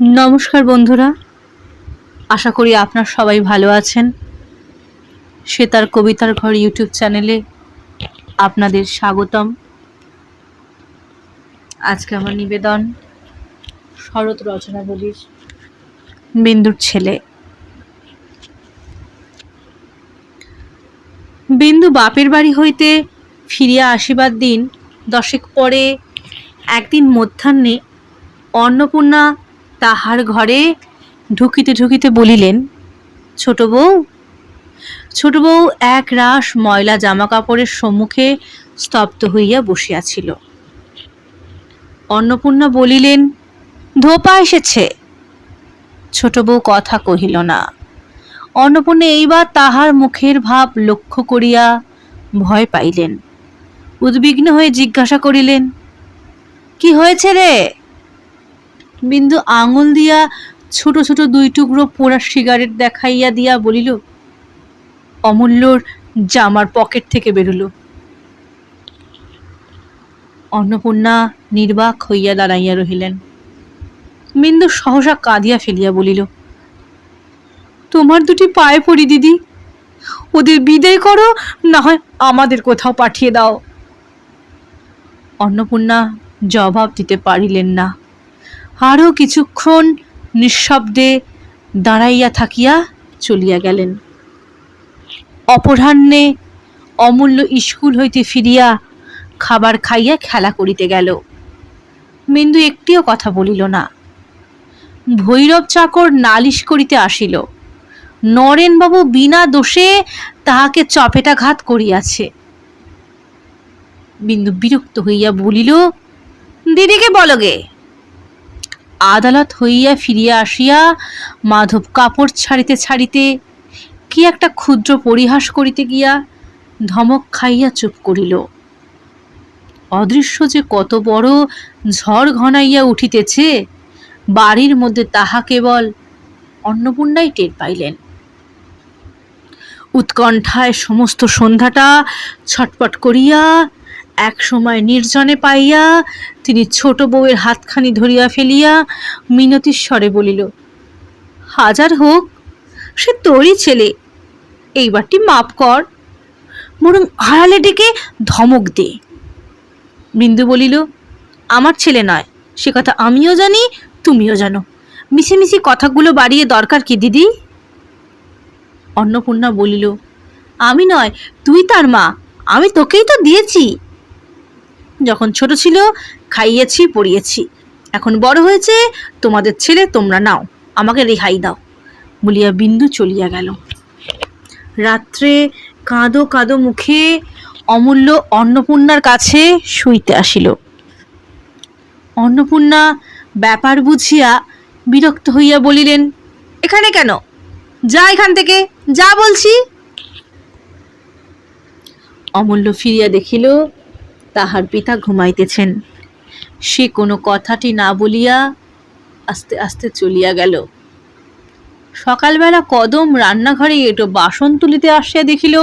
নমস্কার বন্ধুরা। আশা করি আপনার সবাই ভালো আছেন। সে তার কবিতার ঘর ইউটিউব চ্যানেলে আপনাদের স্বাগতম। আজকে আমার নিবেদন শরৎ রচনাবলীর বিন্দুর ছেলে। বিন্দু বাপের বাড়ি হইতে ফিরিয়া আসিবার দিন দশেক পরে একদিন মধ্যাহ্নে অন্নপূর্ণা তাহার ঘরে ঢুকিতে ঢুকিতে বলিলেন, ছোট বউ ছোট বউ এক রাস ময়লা জামা কাপড়ের সম্মুখে স্তব্ধ হইয়া বসিয়াছিল। অন্নপূর্ণা বলিলেন, ধোপা এসেছে। ছোট বউ কথা কহিল না। অন্নপূর্ণা এইবার তাহার মুখের ভাব লক্ষ্য করিয়া ভয় পাইলেন। উদ্বিগ্ন হয়ে জিজ্ঞাসা করিলেন, কি হয়েছে রে? বিন্দু আঙুল দিয়া ছোট ছোট দুই টুকরো পোড়া সিগারেট দেখাইয়া দিয়া বলিল, অমূল্যর জামার পকেট থেকে বেরুল। অন্নপূর্ণা নির্বাক হইয়া দাঁড়াইয়া রহিলেন। বিন্দু সহসা কাঁদিয়া ফেলিয়া বলিল, তোমার দুটি পায়ে পড়ি, দিদি। ওদের বিদায় করো, না হয় আমাদের কোথাও পাঠিয়ে দাও। অন্নপূর্ণা জবাব দিতে পারিলেন না। আরও কিছুক্ষণ নিঃশব্দে দাঁড়াইয়া থাকিয়া চলিয়া গেলেন। অপরাহ্নে অমূল্য স্কুল হইতে ফিরিয়া খাবার খাইয়া খেলা করিতে গেল। বিন্দু একটিও কথা বলিল না। ভৈরব চাকর নালিশ করিতে আসিল। নরেনবাবু বিনা দোষে তাহাকে চপেটাঘাত করিয়াছে। বিন্দু বিরক্ত হইয়া বলিল, দিদিকে বলগে আদালত হইয়া ফিরিয়া আসিয়া মাধব কাপড় ছাড়িতে ছাড়িতে কি একটা ক্ষুদ্র পরিহাস করিতে গিয়া ধমক খাইয়া চুপ করিল। অদৃশ্য যে কত বড় ঝড় ঘনাইয়া উঠিতেছে, বাড়ির মধ্যে তাহা কেবল অন্নপূর্ণাই টের পাইলেন। উৎকণ্ঠায় সমস্ত সন্ধ্যাটা ছটপট করিয়া এক সময় নির্জনে পাইয়া তিনি ছোট বউয়ের হাতখানি ধরিয়া ফেলিয়া মিনতির স্বরে বলিল, হাজার হোক, সে তোরই ছেলে এইবারটি মাপ কর, বরং আড়ালে ডেকে ধমক দে। বিন্দু বলিল, আমার ছেলে নয়, সে কথা আমিও জানি, তুমিও জানো। মিছিমিছি কথাগুলো বাড়িয়ে দরকার কি, দিদি? অন্নপূর্ণা বলিল, আমি নয়, তুই তার মা, আমি তোকেই তো দিয়েছি। যখন ছোট ছিল, খাইয়েছি, পড়িয়েছি। এখন বড় হয়েছে, তোমাদের ছেলে, তোমরা নাও, আমাকে রেহাই দাও। বলিয়া বিন্দু চলিয়া গেল। রাত্রে কাঁদো কাঁদো মুখে অমূল্য অন্নপূর্ণার কাছে শুইতে আসিল। অন্নপূর্ণা ব্যাপার বুঝিয়া বিরক্ত হইয়া বলিলেন, এখানে কেন? যা এখান থেকে, যা বলছি। অমূল্য ফিরিয়া দেখিল তাহার পিতা ঘুমাইতেছেন। সে কোনো কথাটি না বলিয়া আস্তে আস্তে চলিয়া গেল। সকালবেলা কদম রান্নাঘরে এটো বাসন তুলিতে আসিয়া দেখিল,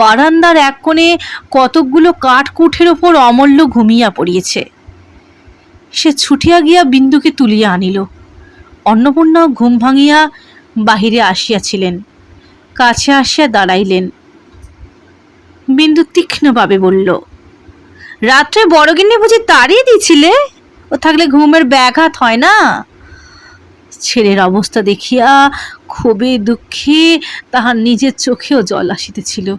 বারান্দার এক কোণে কতকগুলো কাঠকুঠের ওপর অমূল্য ঘুমিয়া পড়িয়েছে। সে ছুটিয়া গিয়া বিন্দুকে তুলিয়া আনিল। অন্নপূর্ণাও ঘুম ভাঙিয়া বাহিরে আসিয়াছিলেন, কাছে আসিয়া দাঁড়াইলেন। বিন্দু তীক্ষ্ণভাবে বলল রাত্রে বড়গিন্নি বুঝি তাড়িয়ে দিছিলে ও থাকলে ঘুমের ব্যাঘাত হয় না? ছেলের অবস্থা দেখিয়া খুবই দুঃখে, তাহার নিজের চোখেও জল আসিতেছিল।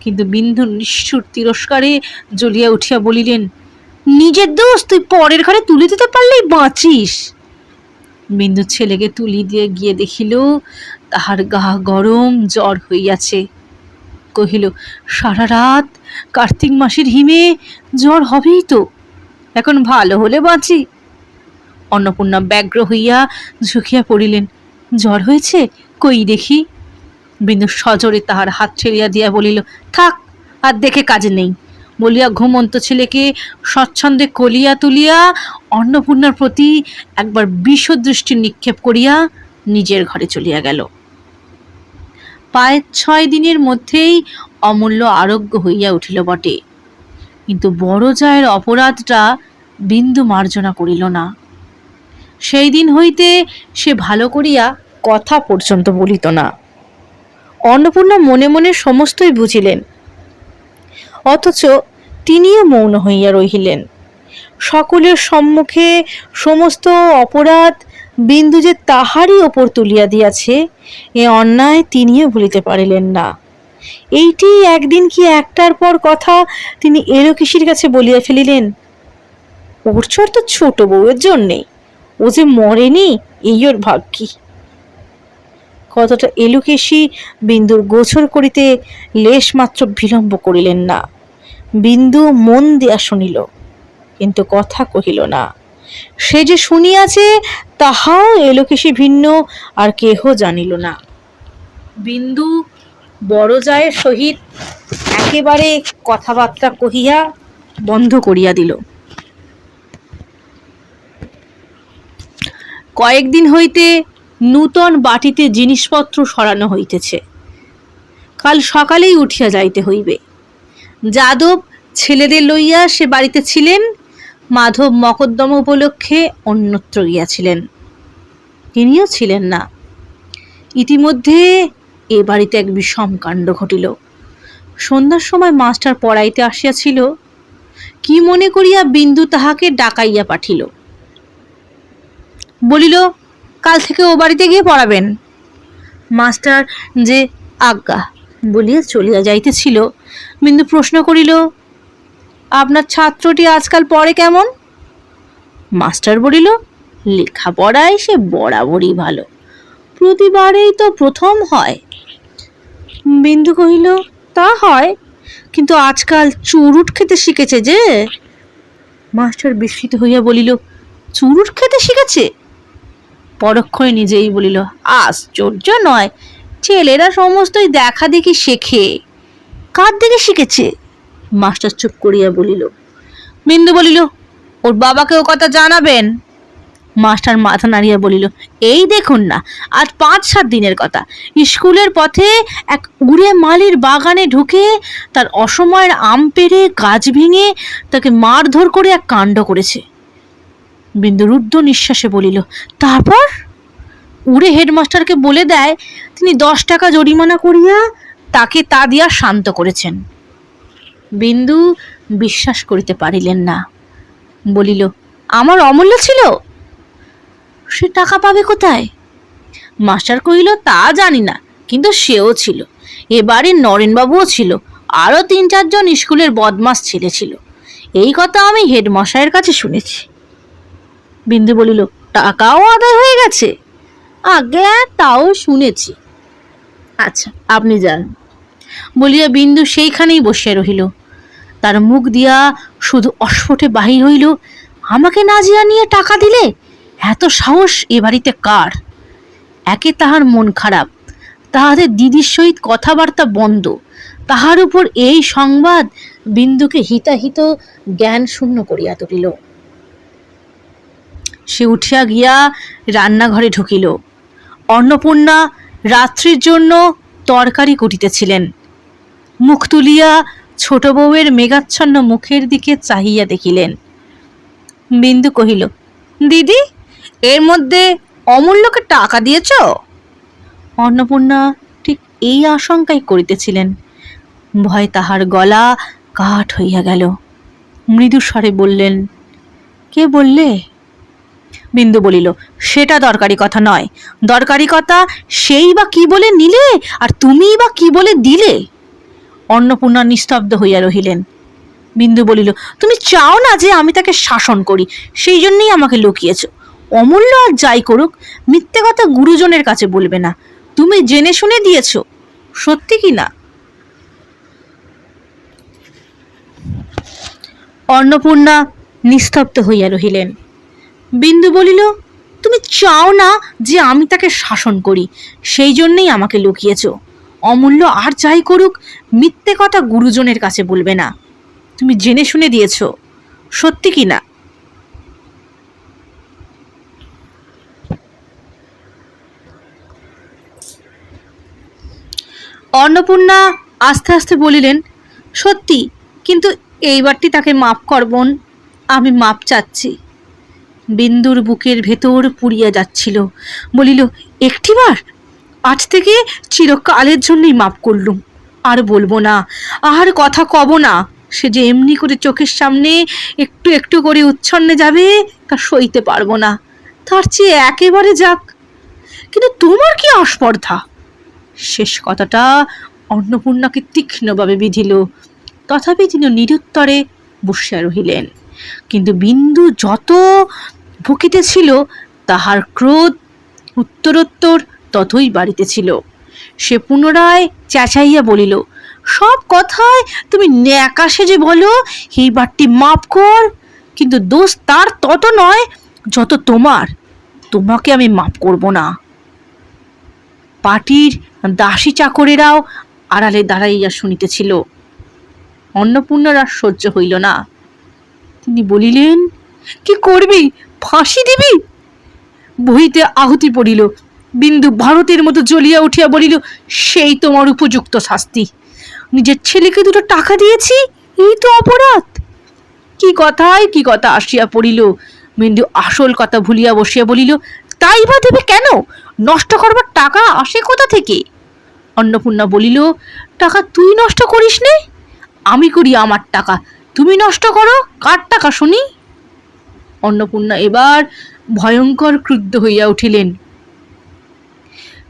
কিন্তু বিন্দুর নিষ্ঠুর তিরস্কারে জ্বলিয়া উঠিয়া বলিলেন, নিজের দোষ তুই পরের ঘরে তুলে দিতে পারলেই বাঁচিস। বিন্দু ছেলেকে তুলি দিয়ে গিয়ে দেখিল, তাহার গা গরম জ্বর হইয়াছে। কহিল, সারা রাত কার্তিক মাসের হিমে জ্বর হবেই তো, এখন ভালো হলে বাঁচি। অন্নপূর্ণা ব্যগ্র হইয়া ঝুঁকিয়া পড়িলেন, জ্বর হয়েছে, কই দেখি? বিন্দু সজোরে তাহার হাত ছেড়িয়া দিয়া বলিল, থাক, আর দেখে কাজে নেই। বলিয়া ঘুমন্ত ছেলেকে স্বচ্ছন্দে কলিয়া তুলিয়া অন্নপূর্ণার প্রতি একবার বিষদৃষ্টি নিক্ষেপ করিয়া নিজের ঘরে চলিয়া গেল। প্রায় ছয় দিনের মধ্যেই অমূল্য আরোগ্য হইয়া উঠিল বটে। কিন্তু বড় জায়ের অপরাধটা বিন্দু মার্জনা করিল না। সেই দিন হইতে সে ভালো করিয়া কথা পর্যন্ত বলিত না। অন্নপূর্ণা মনে মনে সমস্তই বুঝিলেন। অথচ তিনিও মৌন হইয়া রহিলেন। সকলের সম্মুখে সমস্ত অপরাধ বিন্দু যে তাহারই ওপর তুলিয়া দিয়াছে, এ অন্যায় তিনিও ভুলিতে পারিলেন না। এইটি একদিন কি একটার পর কথা তিনি এলোকিসির কাছে বলিয়া ফেলিলেন, ওর চর তো ছোট বউয়ের জন্যেই ও যে মরেনি, এই ওর ভাগ্যি। কতটা এলুকেশি বিন্দুর গোছর করিতে লেশ মাত্র বিলম্ব করিলেন না। বিন্দু মন দিয়া শুনিল, কিন্তু কথা কহিল না। সে যে শুনিয়াছে, তাহাও এলোকেশি ভিন্ন, আর কেহ জানিল না। বিন্দু বড় জায়ের সহিত একেবারে কথাবার্তা কহিয়া বন্ধ করিয়া দিল। কয়েকদিন হইতে নূতন বাটিতে জিনিসপত্র সরানো হইতেছে। কাল সকালেই উঠিয়া যাইতে হইবে। যাদব ছেলেদের লইয়া সে বাড়িতে ছিলেন মাধব মকদ্দম উপলক্ষে অন্যত্র গিয়াছিলেন। তিনিও ছিলেন না। ইতিমধ্যে এ বাড়িতে এক বিষম কাণ্ড ঘটিল। সন্ধ্যার সময় মাস্টার পড়াইতে আসিয়াছিল, কি মনে করিয়া বিন্দু তাহাকে ডাকাইয়া পাঠিল। বলিল, কাল থেকে ও বাড়িতে গিয়ে পড়াবেন। মাস্টার যে আজ্ঞা বলিয়া চলিয়া যাইতেছিল, বিন্দু প্রশ্ন করিল আপনার ছাত্রটি আজকাল পড়ে কেমন? মাস্টার বলিল লেখাপড়ায় সে বরাবরই ভালো। প্রতিবারেই তো প্রথম হয়। বিন্দু কহিল, তা হয়, কিন্তু আজকাল চুরুট খেতে শিখেছে যে? মাস্টার বিস্মিত হইয়া বলিল চুরুট খেতে শিখেছে? পরক্ষণে নিজেই বলিল, আশ্চর্য নয়, ছেলেরা সমস্তই দেখা দেখি শেখে। কার দিকে শিখেছে? মাস্টার চুপ করিয়া বলিল, বিন্দু বলিল, ওর বাবাকে ও কথা জানাবেন? মাস্টার মাথা নাড়িয়া বলিল, এই দেখুন না, আজ পাঁচ সাত দিনের কথা। স্কুলের পথে এক উড়ে মালির বাগানে ঢুকে তার অসময়ের আম পেড়ে গাছ ভেঙে তাকে মারধর করে এক কাণ্ড করেছে। বিন্দু রুদ্ধ নিঃশ্বাসে বলিল, তারপর? উড়ে হেডমাস্টারকে বলে দেয়, তিনি দশ টাকা জরিমানা করিয়া তাকে তা দিয়া শান্ত করেছেন। বিন্দু বিশ্বাস করিতে পারিলেন না। বলিল, আমার অমূল্য ছিল? সে টাকা পাবে কোথায়? মাস্টার কহিল, তা জানি না, কিন্তু সেও ছিল। এবারে নরেনবাবুও ছিল, আরও তিন চারজন স্কুলের বদমাস ছেলে ছিল। এই কথা আমি হেডমশাইয়ের কাছে শুনেছি। বিন্দু বলিল, টাকাও আদায় হয়ে গেছে? আগে তাও শুনেছি। আচ্ছা আপনি যান। বলিয়া বিন্দু সেইখানেই বসিয়া রহিল। তার মুখ দিয়া শুধু অস্ফুটে বাহির হইল, আমাকে নাজিয়া নিয়ে টাকা দিলে? এত সাহস এ বাড়িতে কার? একে তাহার মন খারাপ, তাহাদের দিদির সহিত কথাবার্তা বন্ধ। তাহার উপর এই সংবাদ বিন্দুকে হিতাহিত জ্ঞান শূন্য করিয়া তুলিল। সে উঠিয়া গিয়া রান্নাঘরে ঢুকিল। অন্নপূর্ণা রাত্রির জন্য তরকারি কুটিতেছিলেন। মুখ তুলিয়া ছোট বউয়ের মেঘাচ্ছন্ন মুখের দিকে চাহিয়া দেখিলেন। বিন্দু কহিল, দিদি, এর মধ্যে অমূল্যকে টাকা দিয়েছ? অন্নপূর্ণা ঠিক এই আশঙ্কাই করিতেছিলেন। ভয় তাহার গলা কাঠ হইয়া গেল। মৃদু স্বরে বললেন, কে বললে? বিন্দু বলিল, সেটা দরকারি কথা নয়। দরকারি কথা, সেই বা কি বলে নিলে, আর তুমিই বা কি বলে দিলে? অন্নপূর্ণা নিস্তব্ধ হইয়া রহিলেন। বিন্দু বলিল, তুমি চাও না যে আমি তাকে শাসন করি? সেই জন্যই আমাকে লুকিয়েছ। অমূল্য আর যাই করুক, মিথ্যে কথা গুরুজনের কাছে বলবে না। তুমি জেনে শুনে দিয়েছ। সত্যি কি না? অন্নপূর্ণা নিস্তব্ধ হইয়া রহিলেন। বিন্দু বলিল, তুমি চাও না যে আমি তাকে শাসন করি? সেই জন্যেই আমাকে লুকিয়েছ। অমূল্য আর যাই করুক, মিথ্যে কথা গুরুজনের কাছে বলবে না। তুমি জেনে শুনে দিয়েছ, সত্যি কি না? অন্নপূর্ণা আস্তে আস্তে বলিলেন, সত্যি, কিন্তু এইবারটি তাকে মাপ করবন আমি মাপ চাচ্ছি। বিন্দুর বুকের ভেতর পুড়িয়া যাচ্ছিল, বলিল, একটিবার? আজ থেকে চিরকালের জন্যই মাপ করলুম। আর বলব না, আর কথা কব না, সে যে এমনি করে চোখের সামনে একটু একটু করে উচ্ছন্নে যাবে, তা সইতে পারব না। তার চেয়ে একেবারে যাক। কিন্তু তোমার কি আস্পর্ধা শেষ কথাটা অন্নপূর্ণাকে তীক্ষ্ণভাবে বিধিল। তথাপি তিনি নিরুত্তরে বসিয়া রহিলেন। কিন্তু বিন্দু যত ভুকিতেছিল তাহার ক্রোধ, উত্তরোত্তর ততই বাড়িতে ছিল। সে পুনরায় চেঁচাইয়া বলিল, সব কথায় তুমি ন্যাকা যে বলো, এই বারটি মাপ কর, কিন্তু দোষ তার তত নয়, যত তোমার। তোমাকে আমি মাপ করব না। পাটির দাসী চাকরেরাও আড়ালে দাঁড়াইয়া শুনিতেছিল। অন্নপূর্ণার আর সহ্য হইল না। তিনি বলিলেন, কি করবি? ফাঁসি দিবি? বহিতে আহুতি পড়িল। বিন্দু ভারতের মতো জ্বলিয়া উঠিয়া বলিল, সেই তোমার উপযুক্ত শাস্তি। নিজের ছেলেকে দুটো টাকা দিয়েছি, এই তো অপরাধ। কি কথায়, কি কথা আসিয়া পড়িল। বিন্দু আসল কথা ভুলিয়া বসিয়া বলিল, তাই বা দেবে কেন? নষ্ট করবার টাকা আসে কোথা থেকে? অন্নপূর্ণা বলিল, টাকা তুই নষ্ট করিস নে। আমি করি আমার টাকা। তুমি নষ্ট করো। কার টাকা শুনি? অন্নপূর্ণা এবার ভয়ঙ্কর ক্রুদ্ধ হইয়া উঠিলেন।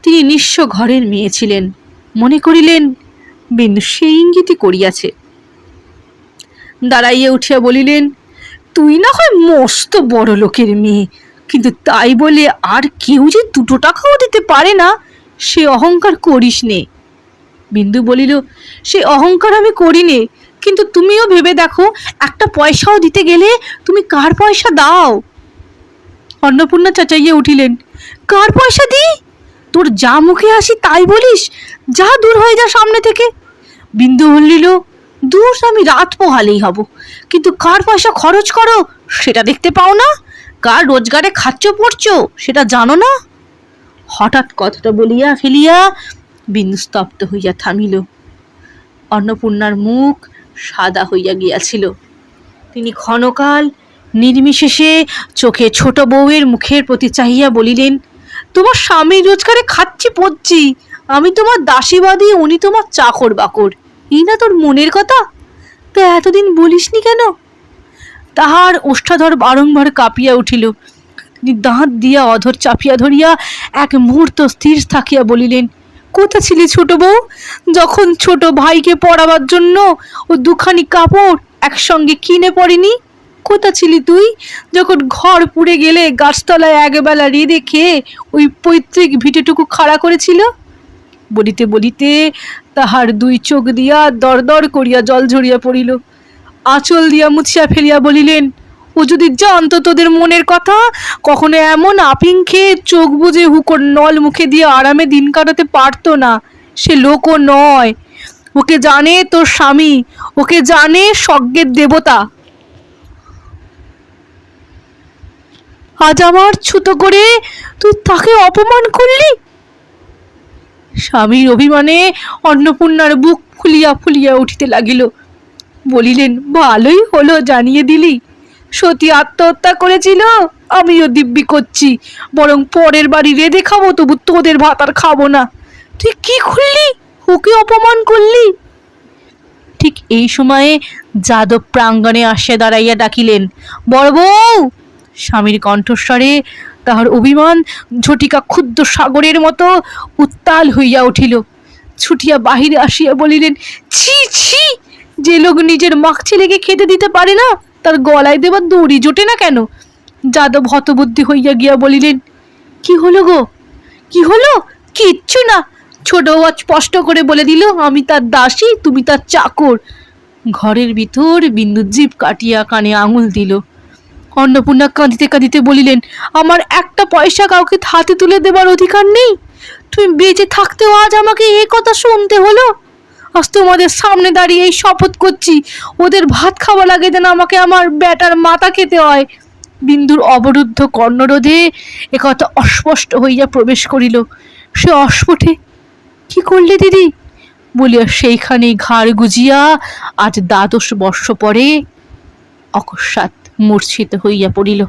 তিনি নিঃস্ব ঘরের মেয়ে ছিলেন। মনে করিলেন, বিন্দু সেই ইঙ্গিতই করিয়াছে। দাঁড়াইয়া উঠিয়া বলিলেন, তুই না হয় মস্ত বড় লোকের মেয়ে, কিন্তু তাই বলে আর কেউ যে দুটো টাকাও দিতে পারে না, সে অহংকার করিস নে। বিন্দু বলিল, সে অহংকার আমি করি নে, কিন্তু তুমিও ভেবে দেখো, একটা পয়সাও দিতে গেলে তুমি কার পয়সা দাও? অন্নপূর্ণা চাচাইয়া উঠিলেন, কার পয়সা দিই? তোর যা মুখে আসি তাই বলিস? যা দূর হয়ে যা সামনে থেকে। বিন্দু বললিল, দূর আমি রাত পোহালেই হব। কিন্তু কার পয়সা খরচ করো, সেটা দেখতে পাও না? কার রোজগারে খাচ্ছ পড়ছো, সেটা জানো না? হঠাৎ কথাটা বলিয়া ফেলিয়া বিন্দু স্তব্ধ হইয়া থামিল। অন্নপূর্ণার মুখ সাদা হইয়া গিয়াছিল। তিনি ক্ষণকাল নির্বিশেষে চোখে ছোট বউয়ের মুখের প্রতি চাহিয়া বলিলেন তোমার স্বামীর রোজগারে খাচ্ছি, পড়ছি। আমি তোমার দাসীবাদী, উনি তোমার চাকর বাকর। এই না তোর মনের কথা? তো এতদিন বলিসনি কেন? তাহার ওষ্ঠাধর বারংবার কাঁপিয়া উঠিল। তিনি দাঁত দিয়া অধর চাপিয়া ধরিয়া এক মুহূর্ত স্থির থাকিয়া বলিলেন, কোথা ছিলি ছোট বউ? যখন ছোট ভাইকে পড়াবার জন্য ও দুখানি কাপড় একসঙ্গে কিনে পড়েনি কোথা ছিলি তুই? যখন ঘর পুড়ে গেলে গাছতলায় একবেলা রেঁধে খেয়ে ওই পৈতৃক ভিটেটুকু খাড়া করেছিল? বলিতে বলিতে তাহার দুই চোখ দিয়া দরদর করিয়া জল ঝরিয়া পড়িল। আঁচল দিয়া মুছিয়া ফেলিয়া বলিলেন, ও যদি জানতো তোদের মনের কথা, কখনো এমন আপিং খেয়ে চোখ বুজে হুকোর নল মুখে দিয়ে আরামে দিন কাটাতে পারতো না। সে লোকও নয়। ওকে জানে তোর স্বামী, ওকে জানে স্বর্গের দেবতা। আজ আমার ছুতো করে তুই তাকে অপমান করলি? স্বামীর অভিমানে অন্নপূর্ণার বুক ফুলিয়া ফুলিয়া উঠিতে লাগিল। বলিলেন, ভালোই হলো, জানিয়ে দিলি। সতী আত্মহত্যা করেছিল, আমিও দিব্যি করছি। বরং পরের বাড়ি রেঁধে খাব, তবু তোদের ভাত আর খাব না। তুই কি খুললি? ওকে অপমান করলি? ঠিক এই সময়ে যাদব প্রাঙ্গণে আসিয়া দাঁড়াইয়া ডাকিলেন, বড় বউ স্বামীর কণ্ঠস্বরে তাহার অভিমান ঝটিকা ক্ষুদ্র সাগরের মতো উত্তাল হইয়া উঠিল। ছুটিয়া বাহিরে আসিয়া বলিলেন, ছি ছি, যে লোক নিজের মাখ ছেলেকে খেতে দিতে পারে না, তার গলায় দেবার দড়ি জোটে না কেন? যাদব হতবুদ্ধি হইয়া গিয়া বলিলেন, কি হলো গো? কি হলো? কিচ্ছু না। ছোট স্পষ্ট করে বলে দিল, আমি তার দাসী, তুমি তার চাকর। ঘরের ভিতর বিন্দু জিপ কাটিয়া কানে আঙুল দিল। অন্নপূর্ণা কাঁদিতে কাঁদিতে বলিলেন, আমার একটা পয়সা কাউকে হাতে তুলে দেবার অধিকার নেই। তুমি বেঁচে থাকতেও আজ আমাকে এ কথা শুনতে হলো। আজ তোমাদের সামনে দাঁড়িয়ে এই শপথ করছি। ওদের ভাত খাওয়া লাগে যেন আমাকে আমার ব্যাটার মাথা খেতে হয়। বিন্দুর অবরুদ্ধ কর্ণরোধে একথা অস্পষ্ট হইয়া প্রবেশ করিল। সে অস্ফুটে, কি করলে দিদি? বলিয়া সেইখানেই ঘাড় গুজিয়া আজ দ্বাদশ বর্ষ পরে অকস্মাৎ মূর্ছিত হইয়া পড়িল।